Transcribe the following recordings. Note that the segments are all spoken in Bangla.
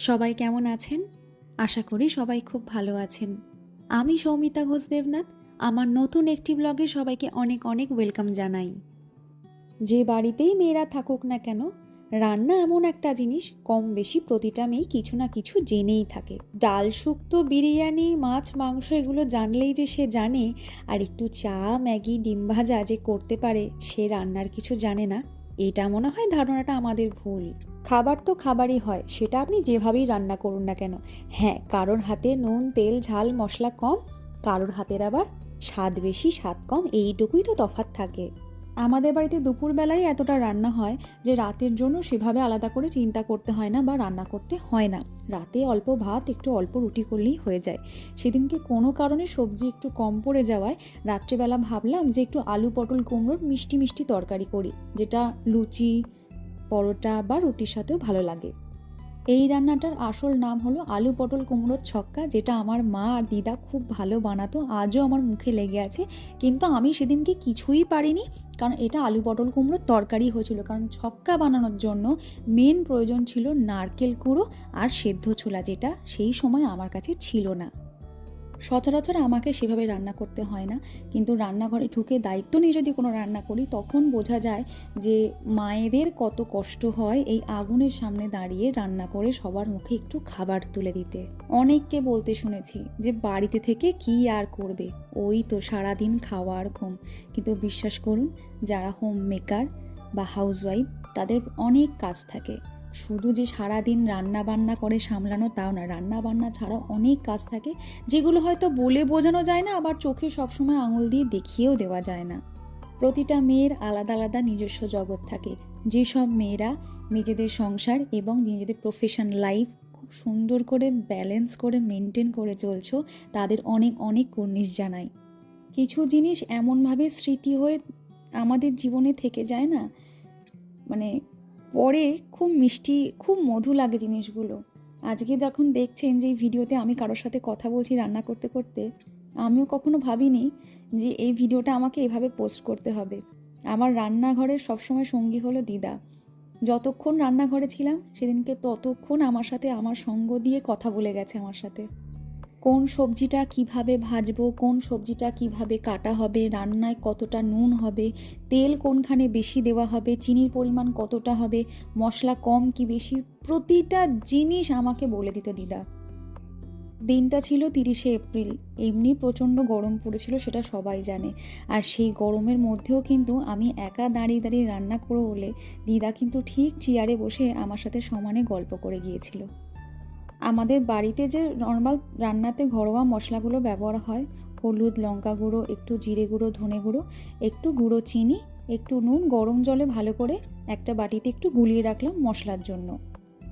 সবাই কেমন আছেন? আশা করি সবাই খুব ভালো আছেন। আমি সৌমিতা ঘোষ দেবনাথ, আমার নতুন একটি ব্লগে সবাইকে অনেক অনেক ওয়েলকাম জানাই। যে বাড়িতেই মেয়েরা থাকুক না কেন, রান্না এমন একটা জিনিস কম বেশি প্রতিটা মেয়ে কিছু না কিছু জেনেই থাকে। ডাল শুক্তো, বিরিয়ানি, মাছ, মাংস এগুলো জানলেই যে সে জানে, আর একটু চা, ম্যাগি, ডিম ভাজা যে করতে পারে, সে রান্নার কিছু জানে না। এটা মনে হয় ধারণাটা আমাদের ভুল। খাবার তো খাবারই হয়, সেটা আপনি যেভাবেই রান্না করুন না কেন। হ্যাঁ কারোর হাতে নুন, তেল, ঝাল, মশলা কম, কারোর হাতের আবার স্বাদ বেশি, স্বাদ কম, এইটুকুই তো তফাৎ থাকে। আমাদের বাড়িতে দুপুরবেলায় এতটা রান্না হয় যে রাতের জন্য সেভাবে আলাদা করে চিন্তা করতে হয় না বা রান্না করতে হয় না। রাতে অল্প ভাত, একটু অল্প রুটি করলেই হয়ে যায়। সেদিনকে কোনো কারণে সবজি একটু কম পড়ে যাওয়ায় রাত্রেবেলা ভাবলাম যে একটু আলু পটল কুমড়োর মিষ্টি মিষ্টি তরকারি করি, যেটা লুচি পরোটা বা রুটির সাথেও ভালো লাগে। এই রান্নাটার আসল নাম হলো আলু পটল কুমড়োর ছক্কা, যেটা আমার মা আর দিদা খুব ভালো বানাতো। আজও আমার মুখে লেগে আছে, কিন্তু আমি সেদিনকে কিছুই পারিনি, কারণ এটা আলু পটল কুমড়োর তরকারি হয়েছিল। কারণ ছক্কা বানানোর জন্য মেন প্রয়োজন ছিল নারকেল কুড়ো আর সেদ্ধ ছোলা, যেটা সেই সময় আমার কাছে ছিল না। সচরাচর আমাকে সেভাবে রান্না করতে হয় না। কিন্তু রান্নাঘরে ঢুকে দায়িত্ব নিয়ে যদি কোনো রান্না করি, তখন বোঝা যায় যে মায়েদের কত কষ্ট হয় এই আগুনের সামনে দাঁড়িয়ে রান্না করে সবার মুখে একটু খাবার তুলে দিতে। অনেককে বলতে শুনেছি যে, বাড়িতে থেকে কি আর করবে? ওই তো সারাদিন খাওয়া আর ঘুম। কিন্তু বিশ্বাস করুন, যারা হোম মেকার বা হাউসওয়াইফ তাদের অনেক কাজ থাকে। শুধু যে সারাদিন রান্না বান্না করে সামলানো তাও না রান্না বান্না ছাড়াও অনেক কাজ থাকে যেগুলো হয়তো বলে বোঝানো যায় না, আবার চোখে সবসময় আঙুল দিয়ে দেখিয়েও দেওয়া যায় না। প্রতিটা মেয়ের আলাদা আলাদা নিজস্ব জগৎ থাকে। যেসব মেয়েরা নিজেদের সংসার এবং নিজেদের প্রফেশন লাইফ খুব সুন্দর করে ব্যালেন্স করে মেনটেন করে চলছো, তাদের অনেক অনেক কুর্নিশ জানাই কিছু জিনিস এমনভাবে স্মৃতি হয়ে আমাদের জীবনে থেকে যায় না? মানে পরে খুব মিষ্টি, খুব মধু লাগে জিনিসগুলো। আজকে যখন দেখছেন যে এই ভিডিওতে আমি কারোর সাথে কথা বলছি রান্না করতে করতে, আমিও কখনো ভাবিনি যে এই ভিডিওটা আমাকে এভাবে পোস্ট করতে হবে। আমার রান্নাঘরের সবসময় সঙ্গী হলো দিদা। যতক্ষণ রান্নাঘরে ছিলাম, সেদিনকে ততক্ষণ আমার সাথে আমার সঙ্গ দিয়ে কথা বলে গেছে আমার সাথে। কোন সবজিটা কীভাবে ভাজবো, কোন সবজিটা কীভাবে কাটা হবে, রান্নায় কতটা নুন হবে, তেল কোনখানে বেশি দেওয়া হবে, চিনির পরিমাণ কতটা হবে, মশলা কম কি বেশি, প্রতিটা জিনিস আমাকে বলে দিত দিদা। দিনটা ছিল তিরিশে এপ্রিল, এমনি প্রচণ্ড গরম পড়েছিল সেটা সবাই জানে। আর সেই গরমের মধ্যেও কিন্তু আমি একা দাঁড়িয়ে দাঁড়িয়ে রান্না করে বলে দিদা কিন্তু ঠিক চেয়ারে বসে আমার সাথে সমানে গল্প করে গিয়েছিল। আমাদের বাড়িতে যে নর্মাল রান্নাতে ঘরোয়া মশলাগুলো ব্যবহার হয়, হলুদ লঙ্কা গুঁড়ো, একটু জিরে গুঁড়ো, ধনে গুঁড়ো, একটু গুঁড়ো চিনি, একটু নুন, গরম জলে ভালো করে একটা বাটিতে একটু গুলিয়ে রাখলাম মশলার জন্য।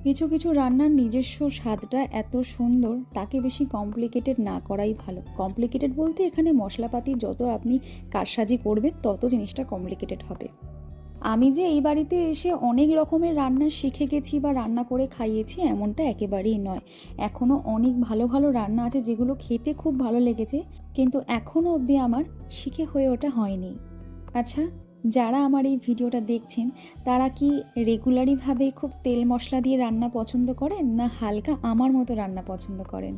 কিছু কিছু রান্নার নিজস্ব স্বাদটা এত সুন্দর, তাকে বেশি কমপ্লিকেটেড না করাই ভালো। কমপ্লিকেটেড বলতে এখানে মশলাপাতি যত আপনি কারসাজি করবেন, তত জিনিসটা কমপ্লিকেটেড হবে। আমি যে এই বাড়িতে এসে অনেক রকমের রান্না শিখে গেছি বা রান্না করে খাইয়েছি এমনটা একেবারেই নয়। এখনও অনেক ভালো ভালো রান্না আছে যেগুলো খেতে খুব ভালো লেগেছে, কিন্তু এখনও অবধি আমার শিখে হয়ে ওটা হয়নি। আচ্ছা যারা আমার এই ভিডিওটা দেখছেন, তারা কি রেগুলারিভাবে খুব তেল মশলা দিয়ে রান্না পছন্দ করেন না হালকা আমার মতো রান্না পছন্দ করেন?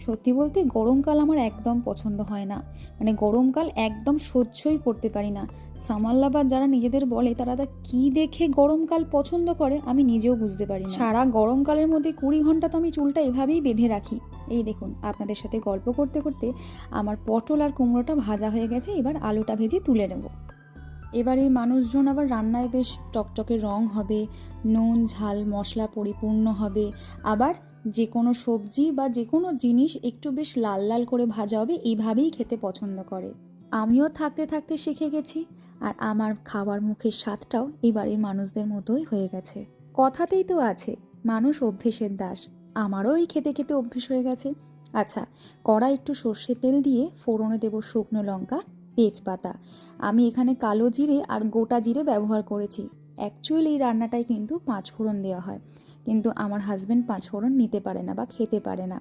সত্যি বলতে গরমকাল আমার একদম পছন্দ হয় না। মানে গরমকাল একদম সহ্যই করতে পারি না। সামাল্লাবাদ যারা নিজেদের বলে, তারা তা কী দেখে গরমকাল পছন্দ করে আমি নিজেও বুঝতে পারি সারা গরমকালের মধ্যে কুড়ি ঘণ্টা তো আমি চুলটা এভাবেই বেঁধে রাখি। এই দেখুন, আপনাদের সাথে গল্প করতে করতে আমার পটল আর কুমড়োটা ভাজা হয়ে গেছে, এবার আলুটা ভেজে তুলে নেব। এবার এই মানুষজন আবার রান্নায় বেশ টকটকে রং হবে, নুন, ঝাল, মশলা পরিপূর্ণ হবে। আবার যে কোনো সবজি বা যে কোনো জিনিস একটু বেশ লাল লাল করে ভাজা হবে, এইভাবেই খেতে পছন্দ করে। আমিও থাকতে থাকতে শিখে গেছি, আর আমার খাবার মুখের স্বাদটাও এই বাড়ির মানুষদের মতোই হয়ে গেছে। কথাতেই তো আছে, মানুষ অভ্যেসের দাস। আমারও এই খেতে খেতে অভ্যেস হয়ে গেছে। আচ্ছা কড়া একটু সর্ষে তেল দিয়ে ফোড়নে দেবো শুকনো লঙ্কা, তেজপাতা। আমি এখানে কালো জিরে আর গোটা জিরে ব্যবহার করেছি। অ্যাকচুয়ালি এই রান্নাটায় কিন্তু পাঁচ ফোড়ন দেওয়া হয়। কিন্তু আমার হাজব্যান্ড পাঁচ ফোড়ন নিতে পারে না বা খেতে পারে না।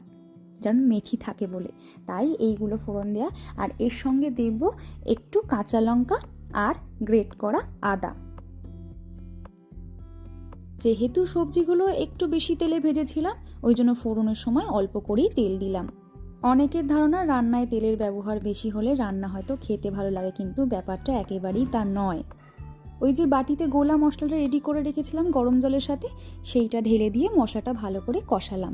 যেমন মেথি থাকে বলে। তাই এইগুলো ফোড়ন দেয়া আর এর সঙ্গে দেব একটু কাঁচা লঙ্কা আর গ্রেট করা আদা। যেহেতু সবজিগুলো একটু বেশি তেলে ভেজেছিলাম, ওই জন্য ফোড়নের সময় অল্প করেই তেল দিলাম। অনেকের ধারণা রান্নায় তেলের ব্যবহার বেশি হলে রান্না হয়তো খেতে ভালো লাগে, কিন্তু ব্যাপারটা একেবারেই তা নয়। ওই যে বাটিতে গোলা মশলাটা রেডি করে রেখেছিলাম গরম জলের সাথে, সেইটা ঢেলে দিয়ে মশলাটা ভালো করে কষালাম।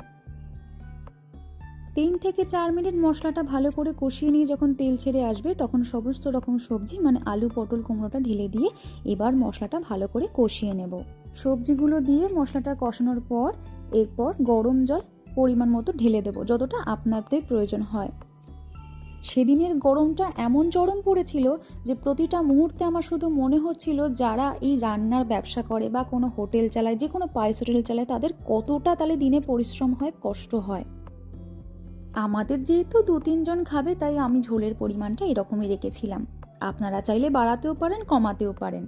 তিন থেকে চার মিনিট মশলাটা ভালো করে কষিয়ে নিয়ে যখন তেল ছেড়ে আসবে, তখন সমস্ত রকম সবজি মানে আলু, পটল কুমড়োটা ঢেলে দিয়ে এবার মশলাটা ভালো করে কষিয়ে নেব। সবজিগুলো দিয়ে মশলাটা কষানোর পর, এরপর গরম জল পরিমাণ মতো ঢেলে দেবো, যতটা আপনাদের প্রয়োজন হয়। সেদিনের গরমটা এমন চরম পড়েছিল যে প্রতিটা মুহূর্তে আমার শুধু মনে হচ্ছিল যারা এই রান্নার ব্যবসা করে বা কোনো হোটেল চালায়, যে কোনো পায়েস হোটেল চালায়, তাদের কতটা তাহলে দিনে পরিশ্রম হয়, কষ্ট হয়। আমাদের যেহেতু দু তিনজন খাবে, তাই আমি ঝোলের পরিমাণটা এরকমই রেখেছিলাম। আপনারা চাইলে বাড়াতেও পারেন, কমাতেও পারেন।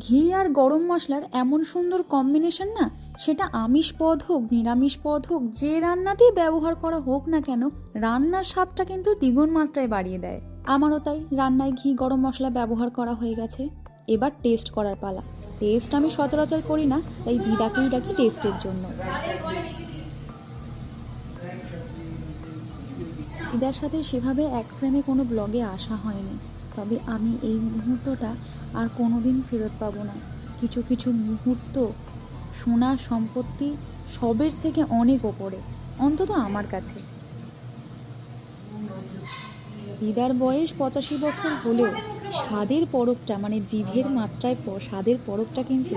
ঘি আর গরম মশলার এমন সুন্দর কম্বিনেশন না সেটা আমিষ পদ হোক, নিরামিষ পদ হোক, যে রান্নাতেই ব্যবহার করা হোক না কেন, রান্নার স্বাদটা কিন্তু দ্বিগুণ মাত্রায় বাড়িয়ে দেয়। আমারও তাই রান্নায় ঘি, গরম মশলা ব্যবহার করা হয়ে গেছে। এবার টেস্ট করার পালা। টেস্ট আমি সচরাচর করি না, তাই দিদাকেই ডাকি টেস্টের জন্য। দিদার সাথে সেভাবে এক ফ্রেমে কোনো ব্লগে আসা হয়নি। তবে আমি এই মুহূর্তটা আর কোনোদিন ফেরত পাবো না। কিছু কিছু মুহূর্ত সোনা, সম্পত্তি সবের থেকে অনেক ওপরে, অন্তত আমার কাছে। দিদার বয়স পঁচাশি বছর হলেও স্বাদের পরকটা মানে জিভের মাত্রায় স্বাদের পরকটা কিন্তু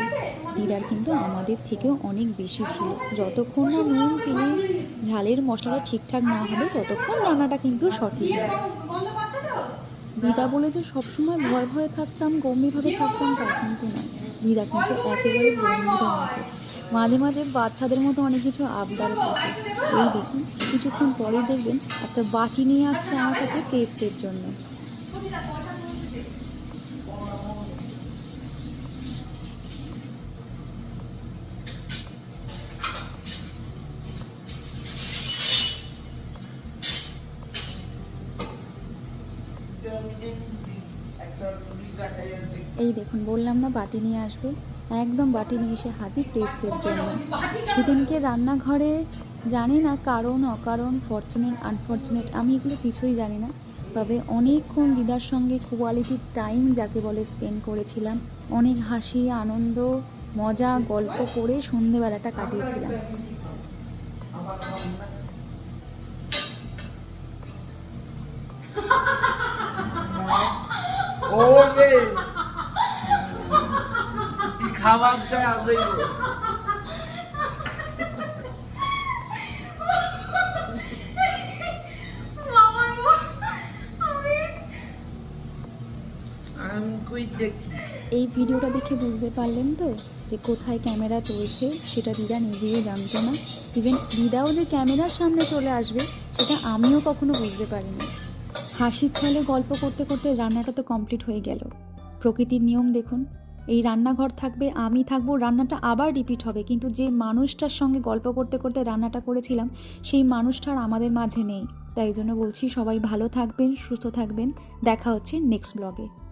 দিদার কিন্তু আমাদের থেকেও অনেক বেশি ছিল। যতক্ষণ না নুন, চিনি, ঝালের মশলাটা ঠিকঠাক না হবে, ততক্ষণ রান্নাটা কিন্তু সঠিক দিদা বলে যে সবসময় ভয় ভয়ে থাকতাম, গম্ভীরভাবে থাকতাম, তা কিন্তু নয়। দিদা কিন্তু একেবারে বন্ধুরা মতো মাঝে মাঝে বাচ্চাদের মতো অনেক কিছু আবদার থাকে। এই দেখুন, কিছুক্ষণ পরে দেখবেন একটা বাটি নিয়ে আসছে আমার কাছে টেস্টের জন্য। এই দেখুন, বললাম না বাটি নিয়ে আসবে। একদম বাটি নিয়ে এসে হাজির টেস্টের জন্য। সেদিনকে রান্নাঘরে জানি না কারণ, অকারণ ফরচুনেট আনফর্চুনেট আমি এগুলো কিছুই জানি না। তবে অনেকক্ষণ দিদার সঙ্গে কোয়ালিটির টাইম যাকে বলে স্পেন্ড করেছিলাম, অনেক হাসি, আনন্দ, মজা, গল্প করে সন্ধেবেলাটা কাটিয়েছিলাম। কি আছে আমি এই ভিডিওটা দেখে বুঝতে পারলেন তো যে কোথায় ক্যামেরা চলছে, সেটা দিদা নিজেও জানতো না। ইভেন দিদাও যে ক্যামেরার সামনে চলে আসবে, সেটা আমিও কখনো বুঝতে পারিনি। হাসির ছলে গল্প করতে করতে রান্নাটা তো কমপ্লিট হয়ে গেল। প্রকৃতির নিয়ম দেখুন এই রান্নাঘর থাকবে, আমি থাকব, রান্নাটা আবার রিপিট হবে। কিন্তু যে মানুষটার সঙ্গে গল্প করতে করতে রান্নাটা করেছিলাম, সেই মানুষটার আমাদের মাঝে নেই। তাই জন্য বলছি সবাই ভালো থাকবেন, সুস্থ থাকবেন। দেখা হচ্ছে নেক্সট ব্লগে